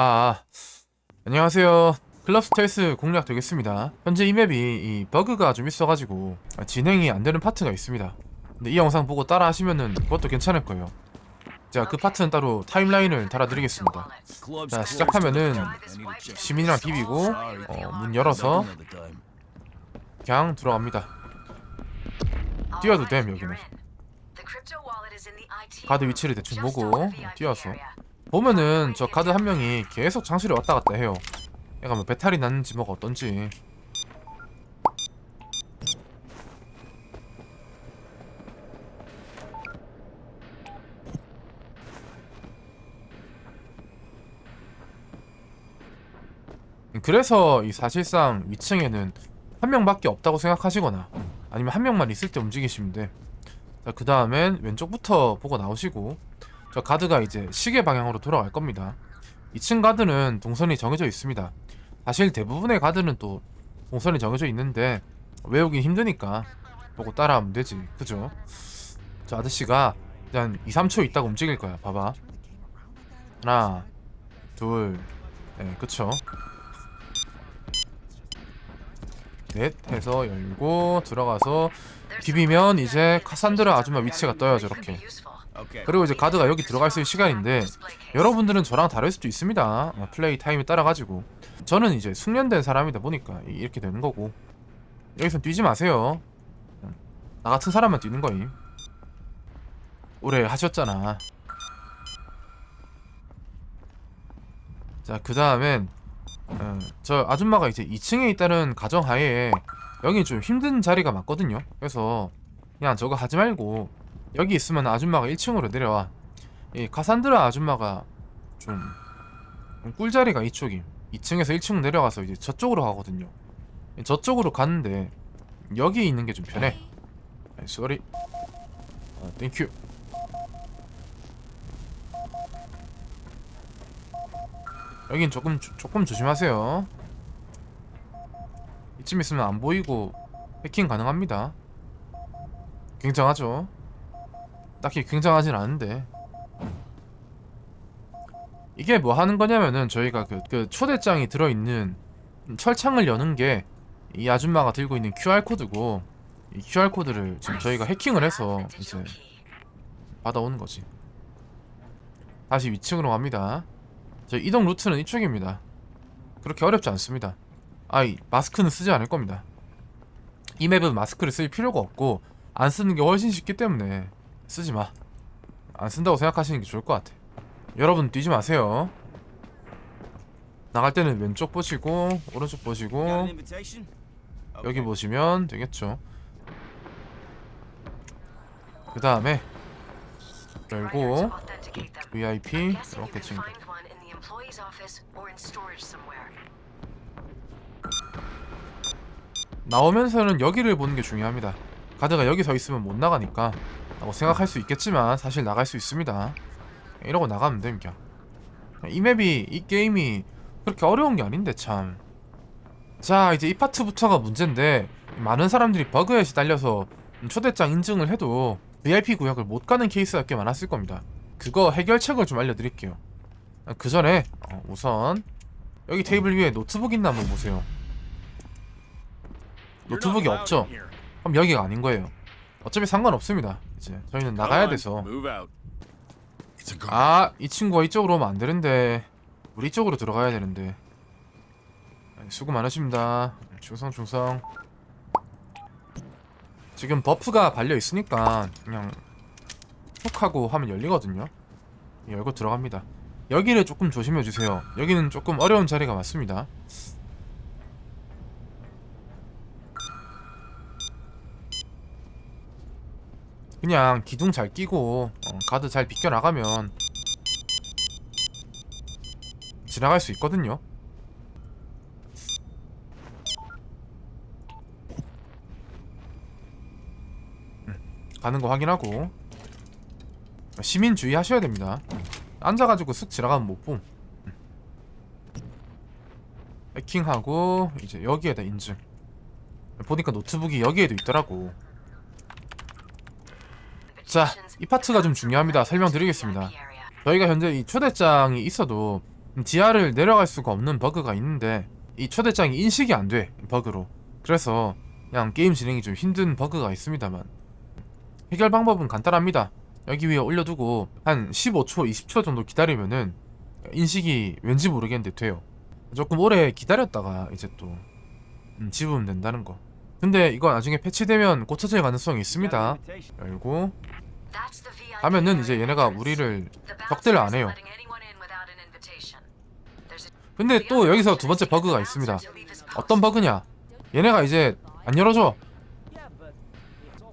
아, 안녕하세요. 클럽 스텔스 공략 되겠습니다. 현재 이 맵이 이 버그가 좀 있어가지고 진행이 안 되는 파트가 있습니다. 근데 이 영상 보고 따라 하시면은 그것도 괜찮을 거예요. 제가 그 파트는 따로 타임라인을 달아드리겠습니다. 자, 시작하면은 시민이랑 비비고 어, 문 열어서 그냥 들어갑니다. 뛰어도 됨 여기는. 가드 위치를 대충 보고 뛰어서 보면은 저 카드 한 명이 계속 장소를 왔다 갔다 해요. 얘가 뭐 배탈이 났는지 뭐가 어떤지. 그래서 이 사실상 위층에는 한 명밖에 없다고 생각하시거나 아니면 한 명만 있을 때 움직이시면 돼. 자, 그 다음엔 왼쪽부터 보고 나오시고 저 가드가 이제 시계 방향으로 돌아갈 겁니다. 2층 가드는 동선이 정해져 있습니다. 사실 대부분의 가드는 또 동선이 정해져 있는데 외우기 힘드니까 보고 따라하면 되지. 그죠? 저 아저씨가 일단 2, 3초 있다가 움직일 거야. 봐봐. 하나, 둘, 네, 그쵸? 넷 해서 열고 들어가서 비비면 이제 카산드라 아줌마 위치가 떠요 저렇게 그리고 이제 가드가 여기 들어갈 수 있을 시간인데 여러분들은 저랑 다를 수도 있습니다. 어, 플레이 타임에 따라 가지고. 저는 이제 숙련된 사람이다 보니까 이- 이렇게 되는 거고. 여기서 뛰지 마세요. 나 같은 사람만 뛰는 거임. 오래 하셨잖아. 자그 다음엔 어, 저 아줌마가 이제 2층에 있다는 가정하에 여기 좀 힘든 자리가 많거든요. 그래서 그냥 저거 하지 말고 여기 있으면 아줌마가 1층으로 내려와. 이 카산드라 아줌마가 좀, 좀 꿀자리가 이쪽임. 2층에서 1층 내려가서 이제 저쪽으로 가거든요. 저쪽으로 가는데 여기 있는 게 좀 편해. 아이 쏘리. 아, 땡큐. 여긴 조금 조- 조금 조심하세요. 이쯤 있으면 안 보이고 해킹 가능합니다. 굉장하죠 딱히 굉장하진 않은데. 이게 뭐 하는 거냐면은 저희가 그, 그 초대장이 들어있는 철창을 여는 게 이 아줌마가 들고 있는 QR코드고 이 QR코드를 지금 저희가 해킹을 해서 이제 받아오는 거지. 다시 위층으로 갑니다. 저희 이동 루트는 이쪽입니다. 그렇게 어렵지 않습니다. 아이 마스크는 쓰지 않을 겁니다. 이 맵은 마스크를 쓸 필요가 없고 안 쓰는 게 훨씬 쉽기 때문에 쓰지 마. 안 쓴다고 생각하시는 게 좋을 것 같아. 여러분 뛰지 마세요. 나갈 때는 왼쪽 보시고 오른쪽 보시고 여기 보시면 되겠죠. 그 다음에 열고 VIP 이렇게 친구. 나오면서는 여기를 보는 게 중요합니다. 가드가 여기 서 있으면 못 나가니까 라고 생각할 수 있겠지만 사실 나갈 수 있습니다. 이러고 나가면 됩니다. 이 맵이 이 게임이 그렇게 어려운 게 아닌데 참. 자 이제 이 파트부터가 문제인데 많은 사람들이 버그에 시달려서 초대장 인증을 해도 VIP 구역을 못 가는 케이스가 꽤 많았을 겁니다. 그거 해결책을 좀 알려드릴게요. 그 전에 어, 우선 여기 테이블 위에 노트북 있나 한번 보세요. 노트북이 없죠? 그럼 여기가 아닌 거예요. 어차피 상관없습니다. 이제 저희는 나가야 돼서. 아, 이 친구가 이쪽으로 오면 안 되는데. 우리 이쪽으로 들어가야 되는데. 수고 많으십니다. 충성 충성. 지금 버프가 발려 있으니까 그냥 훅 하고 하면 열리거든요. 열고 들어갑니다. 여기를 조금 조심해 주세요. 여기는 조금 어려운 자리가 맞습니다. 그냥 기둥 잘 끼고 어, 가드 잘 비껴 나가면 지나갈 수 있거든요. 음, 가는 거 확인하고 시민 주의하셔야 됩니다. 앉아가지고 쓱 지나가면 못 봄. 음. 해킹하고 이제 여기에다 인증. 보니까 노트북이 여기에도 있더라고. 자, 이 파트가 좀 중요합니다. 설명드리겠습니다. 저희가 현재 이 초대장이 있어도 지하를 내려갈 수가 없는 버그가 있는데 이 초대장이 인식이 안 돼 버그로. 그래서 그냥 게임 진행이 좀 힘든 버그가 있습니다만. 해결 방법은 간단합니다. 여기 위에 올려두고 한 15초 20초 정도 기다리면은 인식이 왠지 모르겠는데 돼요. 조금 오래 기다렸다가 이제 또 음, 집으면 된다는 거 근데 이거 나중에 패치되면 고쳐질 가능성이 있습니다. 열고. 하면은 이제 얘네가 우리를 격대를 안 해요. 근데 또 여기서 두 번째 버그가 있습니다. 어떤 버그냐? 얘네가 이제 안 열어줘.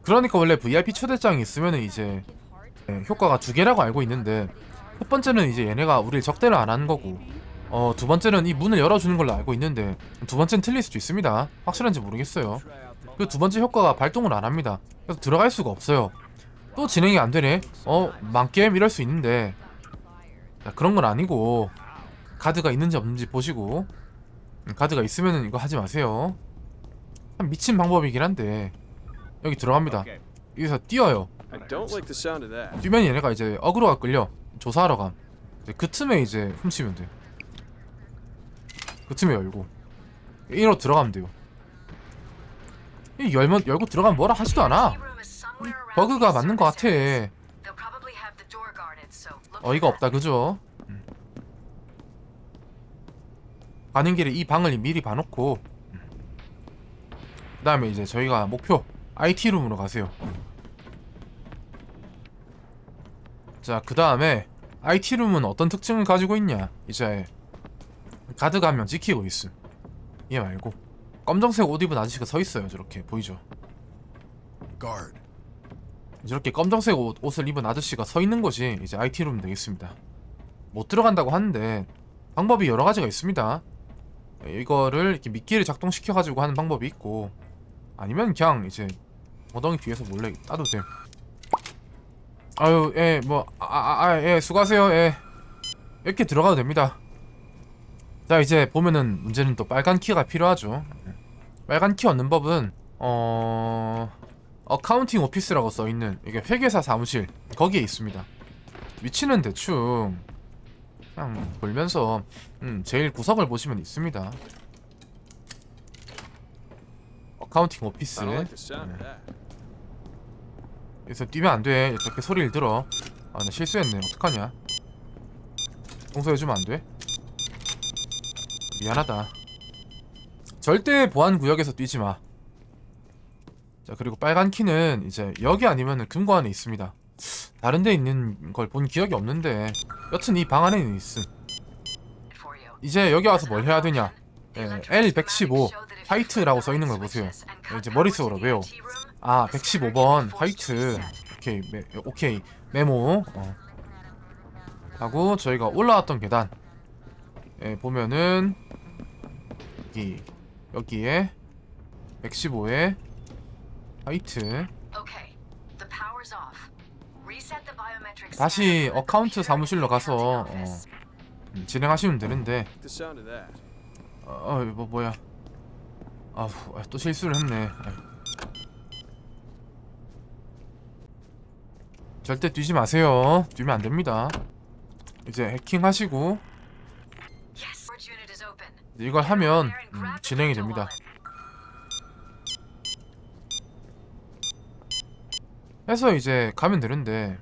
그러니까 원래 VIP 초대장이 있으면은 이제 네, 효과가 두 개라고 알고 있는데 첫 번째는 이제 얘네가 우리를 적대를 안 하는 거고 어 두 번째는 이 문을 열어주는 걸로 알고 있는데 두 번째는 틀릴 수도 있습니다. 확실한지 모르겠어요. 그 두 번째 효과가 발동을 안 합니다. 그래서 들어갈 수가 없어요. 또 진행이 안 되네. 어 망게임 이럴 수 있는데. 자, 그런 건 아니고 카드가 있는지 없는지 보시고. 음, 카드가 있으면은 이거 하지 마세요. 참 미친 방법이긴 한데 여기 들어갑니다. 여기서 뛰어요. 뛰면 얘네가 이제 어그로가 끌려. 조사하러 감. 그 틈에 이제 훔치면 돼. 그 틈에 열고 이로 들어가면 돼요. 이 열면 열고 들어가면 뭐라 하지도 않아. 버그가 맞는 것 같아. 어이가 없다 그죠? 음. 가는 길에 이 방을 미리 봐놓고 음. 그 다음에 이제 저희가 목표 IT 룸으로 가세요. 자, 그 다음에 IT룸은 어떤 특징을 가지고 있냐? 이제 가드가 한 명 지키고 있음. 얘 말고 검정색 옷 입은 아저씨가 서 있어요. 저렇게 보이죠? Guard. 저렇게 검정색 옷, 옷을 입은 아저씨가 서 있는 곳이 이제 IT룸 되겠습니다. 못 들어간다고 하는데 방법이 여러 가지가 있습니다. 이거를 이렇게 미끼를 작동시켜 가지고 하는 방법이 있고 아니면 그냥 이제 엉덩이 뒤에서 몰래 따도 돼. 아유, 예, 뭐, 아, 아, 아, 예, 수고하세요, 예. 이렇게 들어가도 됩니다. 자, 이제 보면은 문제는 또 빨간 키가 필요하죠. 빨간 키 얻는 법은, 어, 어카운팅 오피스라고 써있는, 이게 회계사 사무실, 거기에 있습니다. 위치는 대충, 그냥 돌면서, 음, 제일 구석을 보시면 있습니다. 어카운팅 오피스. That. 여기서 뛰면 안 돼. 이렇게 소리를 들어. 아, 나 실수했네. 어떡하냐? 용서해주면 안 돼? 미안하다. 절대 보안 구역에서 뛰지 마. 자, 그리고 빨간 키는 이제 여기 아니면은 금고 안에 있습니다. 다른 데 있는 걸 본 기억이 없는데 여튼 이 방 안에는 있음. 이제 여기 와서 뭘 해야 되냐? 예, L115 화이트라고 써 있는 걸 보세요. 이제 머릿속으로 외워. 아 115번 화이트 오케이 메, 오케이 메모 어. 하고 저희가 올라왔던 계단 에 보면은 여기 여기에 115에 화이트. 다시 어카운트 사무실로 가서 어, 음, 진행하시면 되는데. 어, 어, 뭐 뭐야. 아우 아, 또 실수를 했네. 절대 뛰지 마세요. 뛰면 안 됩니다. 이제 해킹하시고 이걸 하면 음, 진행이 됩니다. 해서 이제 가면 되는데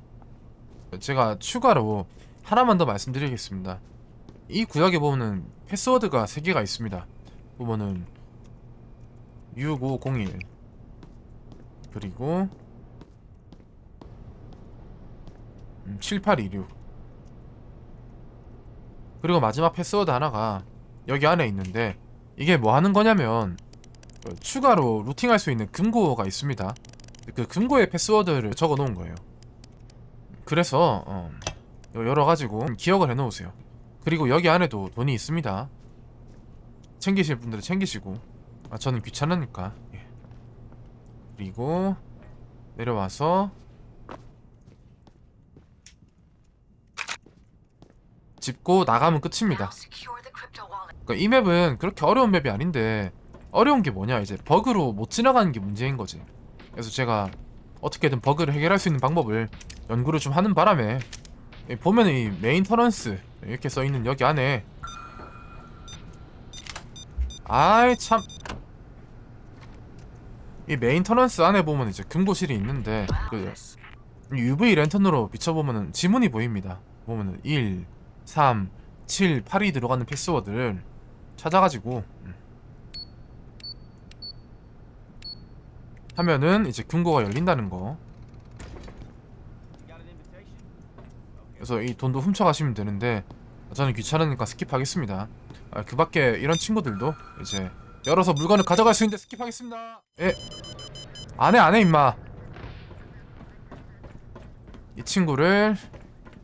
제가 추가로 하나만 더 말씀드리겠습니다. 이 구역에 보면은 패스워드가 3개가 있습니다. 보면은 6501 그리고 음, 7826 그리고 마지막 패스워드 하나가 여기 안에 있는데 이게 뭐 하는 거냐면 그 추가로 루팅할 수 있는 금고가 있습니다. 그 금고에 패스워드를 적어 놓은 거예요. 그래서 어, 열어가지고 기억을 해 놓으세요. 그리고 여기 안에도 돈이 있습니다. 챙기실 분들은 챙기시고. 아, 저는 귀찮으니까. 예. 그리고 내려와서 짚고 나가면 끝입니다 그러니까 이 맵은 그렇게 어려운 맵이 아닌데 어려운 게 뭐냐 이제 버그로 못 지나가는 게 문제인 거지 그래서 제가 어떻게든 버그를 해결할 수 있는 방법을 연구를 좀 하는 바람에 이 보면은 이 메인터넌스 이렇게 써있는 여기 안에 아이 참. 이 메인터넌스 안에 보면 이제 금고실이 있는데 그 UV 랜턴으로 비춰보면은 지문이 보입니다. 보면은 1, 3, 7, 8이 들어가는 패스워드를 찾아가지고 음. 하면은 이제 금고가 열린다는 거. 그래서 이 돈도 훔쳐가시면 되는데 저는 귀찮으니까 스킵하겠습니다. 아, 그 밖에 이런 친구들도 이제 열어서 물건을 가져갈 수 있는데 스킵하겠습니다. 예. 안해 안해 임마. 이 친구를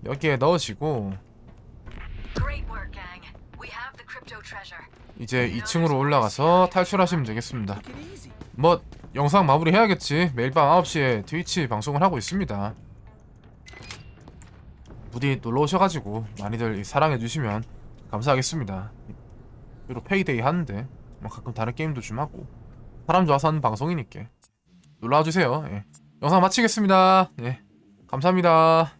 여기에 넣으시고 이제 2층으로 올라가서 탈출하시면 되겠습니다. 뭐 영상 마무리 해야겠지. 매일 밤 9시에 트위치 방송을 하고 있습니다. 부디 놀러 오셔가지고 많이들 사랑해 주시면 감사하겠습니다. 그리고 페이데이 하는데 뭐 가끔 다른 게임도 좀 하고 사람 좋아서 하는 방송이니까 놀러와 주세요. 예. 영상 마치겠습니다. 예. 감사합니다.